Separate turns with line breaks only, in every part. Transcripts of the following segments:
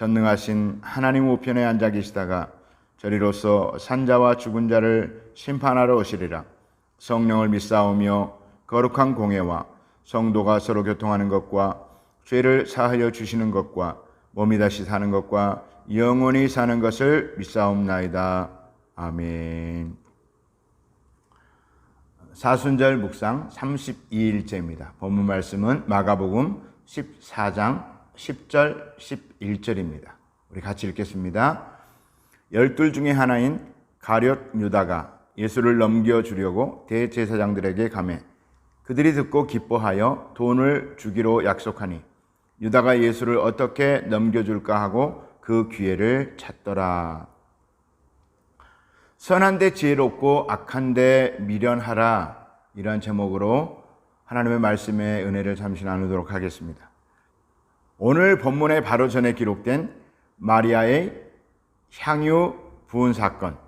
전능하신 하나님 우편에 앉아 계시다가 저리로서 산자와 죽은 자를 심판하러 오시리라 성령을 믿사오며 거룩한 공예와 성도가 서로 교통하는 것과 죄를 사하여 주시는 것과 몸이 다시 사는 것과 영원히 사는 것을 믿사옵나이다. 아멘. 사순절 묵상 32일째입니다. 본문 말씀은 마가복음 14장 10절 11절입니다. 우리 같이 읽겠습니다. 열둘 중에 하나인 가룟 유다가 예수를 넘겨 주려고 대제사장들에게 가매 그들이 듣고 기뻐하여 돈을 주기로 약속하니 유다가 예수를 어떻게 넘겨줄까 하고 그 기회를 찾더라. 선한데 지혜롭고 악한데 미련하라 이런 제목으로 하나님의 말씀의 은혜를 잠시 나누도록 하겠습니다. 오늘 본문의 바로 전에 기록된 마리아의 향유 부은 사건.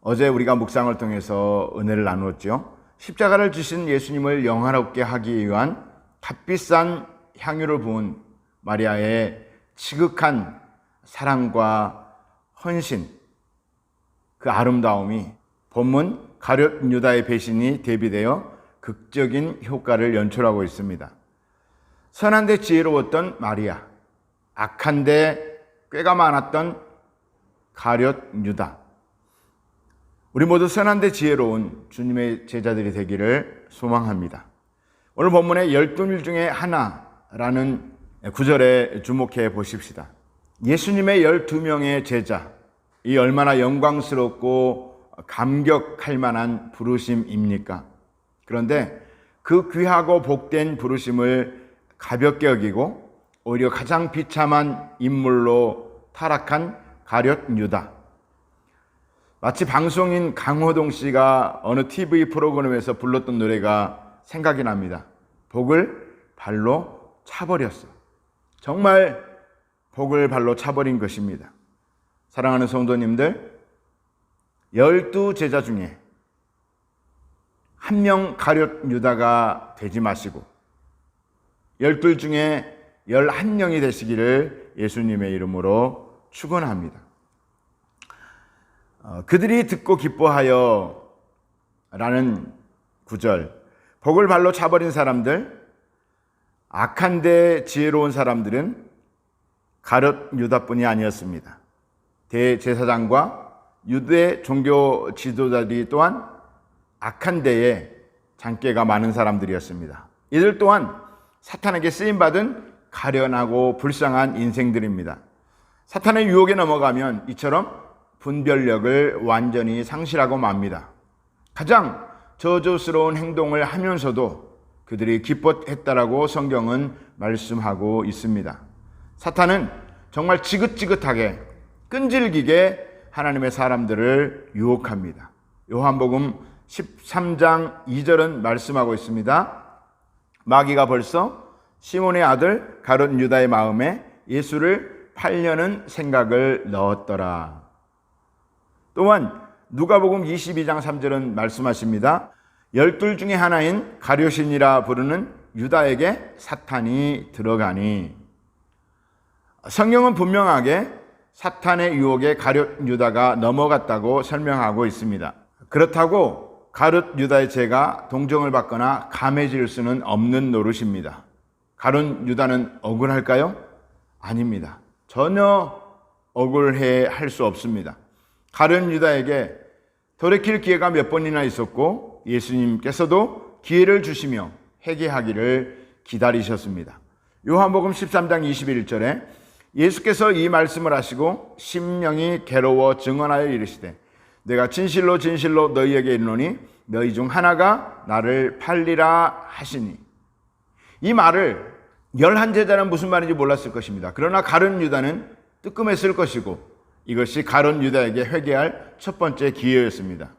어제 우리가 묵상을 통해서 은혜를 나누었죠. 십자가를 지신 예수님을 영화롭게 하기 위한 값비싼 향유를 부은 마리아의 지극한 사랑과 헌신, 그 아름다움이 본문 가룟 유다의 배신이 대비되어 극적인 효과를 연출하고 있습니다. 선한데 지혜로웠던 마리아, 악한데 꾀가 많았던 가룟 유다. 우리 모두 선한데 지혜로운 주님의 제자들이 되기를 소망합니다. 오늘 본문의 열둘 중에 하나라는 구절에 주목해 보십시다. 예수님의 열두 명의 제자, 이 얼마나 영광스럽고 감격할 만한 부르심입니까? 그런데 그 귀하고 복된 부르심을 가볍게 여기고 오히려 가장 비참한 인물로 타락한 가룟 유다. 마치 방송인 강호동 씨가 어느 TV 프로그램에서 불렀던 노래가 생각이 납니다. 복을 발로 차버렸어. 정말 복을 발로 차버린 것입니다. 사랑하는 성도님들, 열두 제자 중에 한 명 가룟 유다가 되지 마시고 열둘 중에 열한 명이 되시기를 예수님의 이름으로 축원합니다. 어, 그들이 듣고 기뻐하여 라는 구절 복을 발로 차버린 사람들 악한데 지혜로운 사람들은 가룟 유다뿐이 아니었습니다. 대제사장과 유대 종교 지도자들이 또한 악한 데에 장깨가 많은 사람들이었습니다. 이들 또한 사탄에게 쓰임받은 가련하고 불쌍한 인생들입니다. 사탄의 유혹에 넘어가면 이처럼 분별력을 완전히 상실하고 맙니다. 가장 저주스러운 행동을 하면서도 그들이 기뻐했다라고 성경은 말씀하고 있습니다. 사탄은 정말 지긋지긋하게 끈질기게 하나님의 사람들을 유혹합니다. 요한복음 13장 2절은 말씀하고 있습니다. 마귀가 벌써 시몬의 아들 가룟 유다의 마음에 예수를 팔려는 생각을 넣었더라. 또한 누가복음 22장 3절은 말씀하십니다. 열둘 중에 하나인 가룟신이라 부르는 유다에게 사탄이 들어가니 성경은 분명하게 사탄의 유혹에 가룟 유다가 넘어갔다고 설명하고 있습니다. 그렇다고 가룟 유다의 죄가 동정을 받거나 감해질 수는 없는 노릇입니다. 가룟 유다는 억울할까요? 아닙니다. 전혀 억울해 할 수 없습니다. 가룟 유다에게 돌이킬 기회가 몇 번이나 있었고 예수님께서도 기회를 주시며 회개하기를 기다리셨습니다. 요한복음 13장 21절에 예수께서 이 말씀을 하시고 심령이 괴로워 증언하여 이르시되 내가 진실로 진실로 너희에게 이르노니 너희 중 하나가 나를 팔리라 하시니 이 말을 열한 제자는 무슨 말인지 몰랐을 것입니다. 그러나 가룟 유다는 뜨끔했을 것이고 이것이 가론 유다에게 회개할 첫 번째 기회였습니다.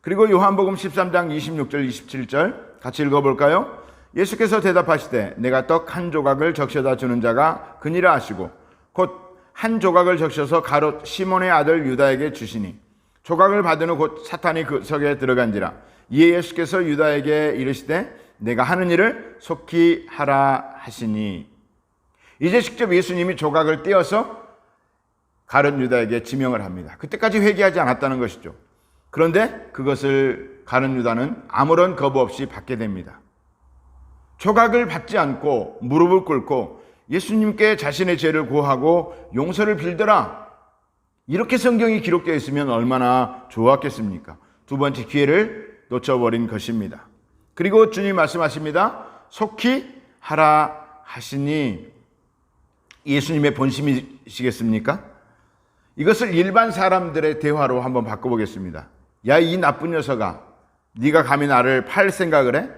그리고 요한복음 13장 26절 27절 같이 읽어볼까요? 예수께서 대답하시되 내가 떡 한 조각을 적셔다 주는 자가 그니라 하시고 곧 한 조각을 적셔서 가롯 시몬의 아들 유다에게 주시니 조각을 받은 후 곧 사탄이 그 석에 들어간지라 이에 예수께서 유다에게 이르시되 내가 하는 일을 속히 하라 하시니 이제 직접 예수님이 조각을 떼어서 가룟 유다에게 지명을 합니다. 그때까지 회개하지 않았다는 것이죠. 그런데 그것을 가룟 유다는 아무런 거부 없이 받게 됩니다. 조각을 받지 않고 무릎을 꿇고 예수님께 자신의 죄를 고하고 용서를 빌더라. 이렇게 성경이 기록되어 있으면 얼마나 좋았겠습니까? 두 번째 기회를 놓쳐버린 것입니다. 그리고 주님 말씀하십니다. 속히 하라 하시니 예수님의 본심이시겠습니까? 이것을 일반 사람들의 대화로 한번 바꿔보겠습니다. 야 이 나쁜 녀석아, 네가 감히 나를 팔 생각을 해?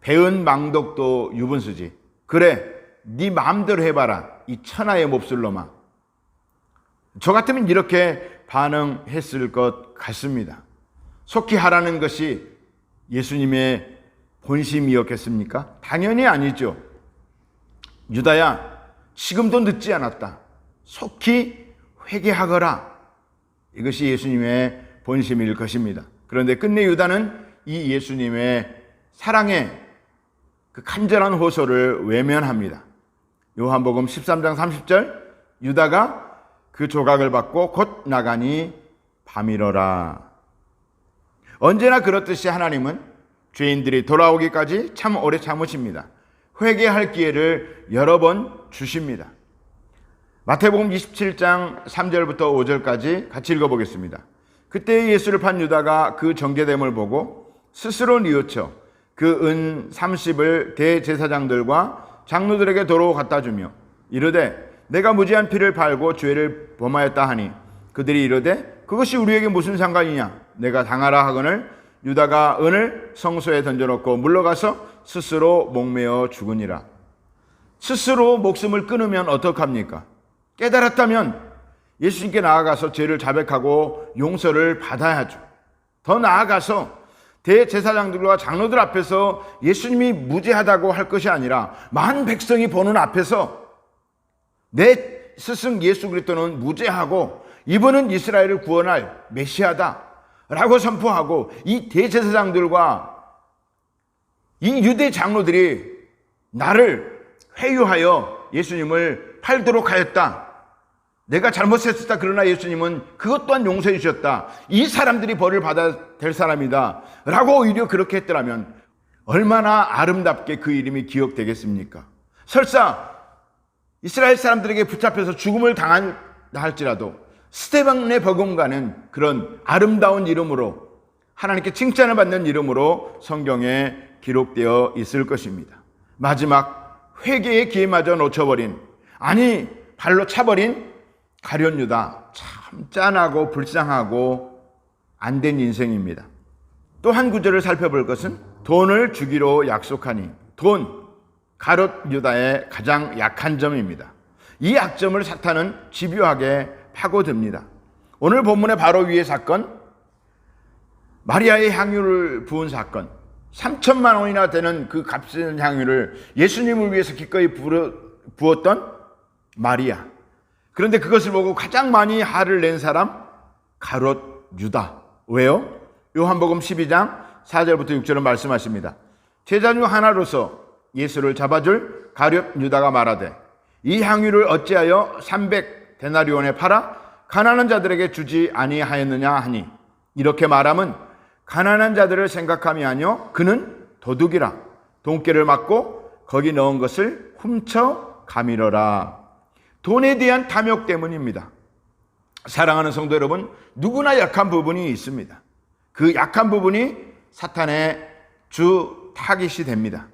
배은 망덕도 유분수지. 그래, 네 마음대로 해봐라. 이 천하의 몹쓸 놈아. 저 같으면 이렇게 반응했을 것 같습니다. 속히 하라는 것이 예수님의 본심이었겠습니까? 당연히 아니죠. 유다야, 지금도 늦지 않았다. 속히 회개하거라. 이것이 예수님의 본심일 것입니다. 그런데 끝내 유다는 이 예수님의 사랑의 그 간절한 호소를 외면합니다. 요한복음 13장 30절 유다가 그 조각을 받고 곧 나가니 밤이러라. 언제나 그렇듯이 하나님은 죄인들이 돌아오기까지 참 오래 참으십니다. 회개할 기회를 여러 번 주십니다. 마태복음 27장 3절부터 5절까지 같이 읽어보겠습니다. 그때 예수를 판 유다가 그 정죄됨을 보고 스스로 뉘우쳐 그 은 30을 대제사장들과 장로들에게 도로 갖다 주며 이르되 내가 무지한 피를 팔고 죄를 범하였다 하니 그들이 이르되 그것이 우리에게 무슨 상관이냐 내가 당하라 하거늘 유다가 은을 성소에 던져놓고 물러가서 스스로 목매어 죽으니라 스스로 목숨을 끊으면 어떡합니까? 깨달았다면 예수님께 나아가서 죄를 자백하고 용서를 받아야죠. 더 나아가서 대제사장들과 장로들 앞에서 예수님이 무죄하다고 할 것이 아니라 만 백성이 보는 앞에서 내 스승 예수 그리스도는 무죄하고 이분은 이스라엘을 구원할 메시아다라고 선포하고 이 대제사장들과 이 유대 장로들이 나를 회유하여 예수님을 팔도록 하였다. 내가 잘못했었다. 그러나 예수님은 그것 또한 용서해 주셨다. 이 사람들이 벌을 받아야 될 사람이다. 라고 오히려 그렇게 했더라면 얼마나 아름답게 그 이름이 기억되겠습니까? 설사 이스라엘 사람들에게 붙잡혀서 죽음을 당한다 할지라도 스테반의 버금가는 그런 아름다운 이름으로 하나님께 칭찬을 받는 이름으로 성경에 기록되어 있을 것입니다. 마지막 회개의 기회마저 놓쳐버린 아니 발로 차버린 가련 유다 참 짠하고 불쌍하고 안 된 인생입니다. 또 한 구절을 살펴볼 것은 돈을 주기로 약속하니 돈 가롯 유다의 가장 약한 점입니다. 이 약점을 사탄은 집요하게 파고듭니다. 오늘 본문의 바로 위의 사건 마리아의 향유를 부은 사건 3천만 원이나 되는 그 값진 향유를 예수님을 위해서 기꺼이 부었던 마리아. 그런데 그것을 보고 가장 많이 화를 낸 사람 가롯 유다. 왜요? 요한복음 12장 4절부터 6절은 말씀하십니다. 제자 중 하나로서 예수를 잡아줄 가룟 유다가 말하되 이 향유를 어찌하여 300 데나리온에 팔아 가난한 자들에게 주지 아니하였느냐 하니 이렇게 말함은 가난한 자들을 생각함이 아니요 그는 도둑이라 돈깨를 맞고 거기 넣은 것을 훔쳐 가미러라 돈에 대한 탐욕 때문입니다. 사랑하는 성도 여러분, 누구나 약한 부분이 있습니다. 그 약한 부분이 사탄의 주 타깃이 됩니다.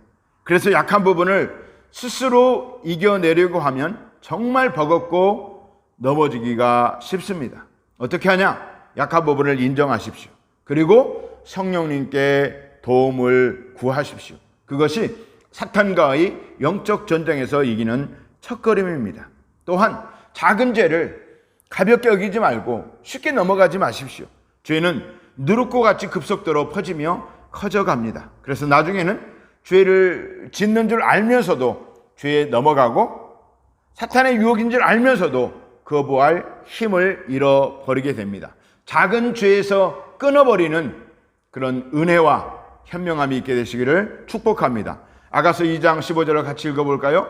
그래서 약한 부분을 스스로 이겨내려고 하면 정말 버겁고 넘어지기가 쉽습니다. 어떻게 하냐? 약한 부분을 인정하십시오. 그리고 성령님께 도움을 구하십시오. 그것이 사탄과의 영적 전쟁에서 이기는 첫걸음입니다. 또한 작은 죄를 가볍게 여기지 말고 쉽게 넘어가지 마십시오. 죄는 누룩고 같이 급속도로 퍼지며 커져갑니다. 그래서 나중에는 죄를 짓는 줄 알면서도 죄에 넘어가고 사탄의 유혹인 줄 알면서도 거부할 힘을 잃어버리게 됩니다. 작은 죄에서 끊어버리는 그런 은혜와 현명함이 있게 되시기를 축복합니다. 아가서 2장 15절을 같이 읽어볼까요?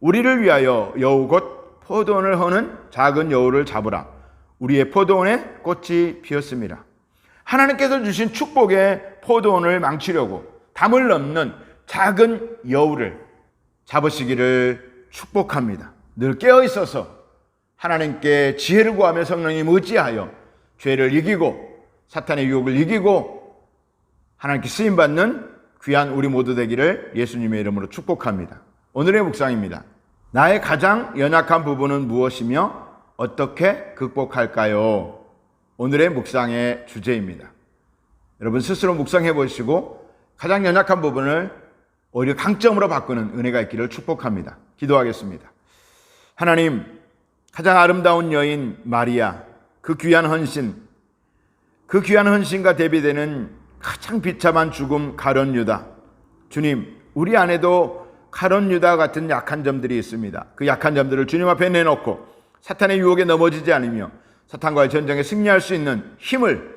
우리를 위하여 여우 곧 포도원을 허는 작은 여우를 잡으라. 우리의 포도원에 꽃이 피었습니다. 하나님께서 주신 축복의 포도원을 망치려고 담을 넘는 작은 여우를 잡으시기를 축복합니다. 늘 깨어 있어서 하나님께 지혜를 구하며 성령님 의지하여 죄를 이기고 사탄의 유혹을 이기고 하나님께 쓰임 받는 귀한 우리 모두 되기를 예수님의 이름으로 축복합니다. 오늘의 묵상입니다. 나의 가장 연약한 부분은 무엇이며 어떻게 극복할까요? 오늘의 묵상의 주제입니다. 여러분 스스로 묵상해 보시고 가장 연약한 부분을 오히려 강점으로 바꾸는 은혜가 있기를 축복합니다. 기도하겠습니다. 하나님, 가장 아름다운 여인 마리아, 그 귀한 헌신, 그 귀한 헌신과 대비되는 가장 비참한 죽음 가론 유다. 주님, 우리 안에도 가론 유다 같은 약한 점들이 있습니다. 그 약한 점들을 주님 앞에 내놓고 사탄의 유혹에 넘어지지 않으며 사탄과의 전쟁에 승리할 수 있는 힘을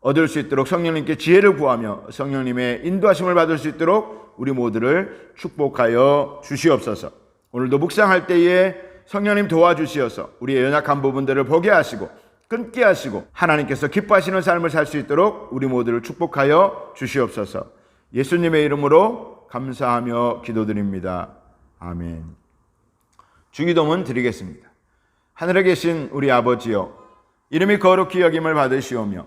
얻을 수 있도록 성령님께 지혜를 구하며 성령님의 인도하심을 받을 수 있도록 우리 모두를 축복하여 주시옵소서. 오늘도 묵상할 때에 성령님 도와주시어서 우리의 연약한 부분들을 보게 하시고 끊게 하시고 하나님께서 기뻐하시는 삶을 살 수 있도록 우리 모두를 축복하여 주시옵소서. 예수님의 이름으로 감사하며 기도드립니다. 아멘. 주기도문 드리겠습니다. 하늘에 계신 우리 아버지여 이름이 거룩히 여김을 받으시오며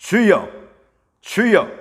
주여, 주여.